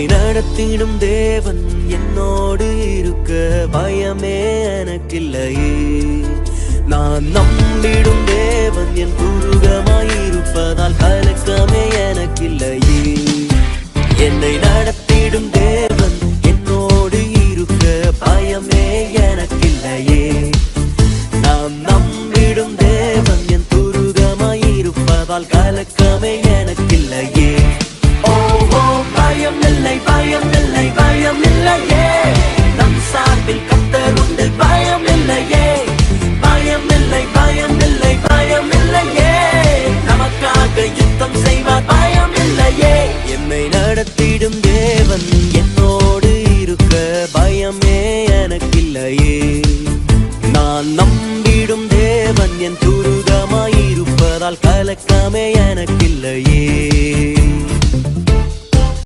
என்னை நடத்திடும் தேவன் என்னோடு இருக்க பயமே எனக்கில்லை நான் நம்பிடும் தேவன் என் குருகமாயிருப்பதால் கலக்கமே எனக்கில்லை என்னை நடத்திடும் தேவன் என்னோடு இருக்க பயமே எனக்கில்லையே. நான் நம்பிடும் தேவன் என் துருகமாயிருப்பதால் கலக்கமே எனக்கில்லையே. நடத்திடும் தேவன் என்னோடு இருக்க பயமே எனக்கில்லையே. நான் நம்பிடும் தேவன் என் துருகமாயிருப்பதால் கலக்கமே எனக்கில்லையே.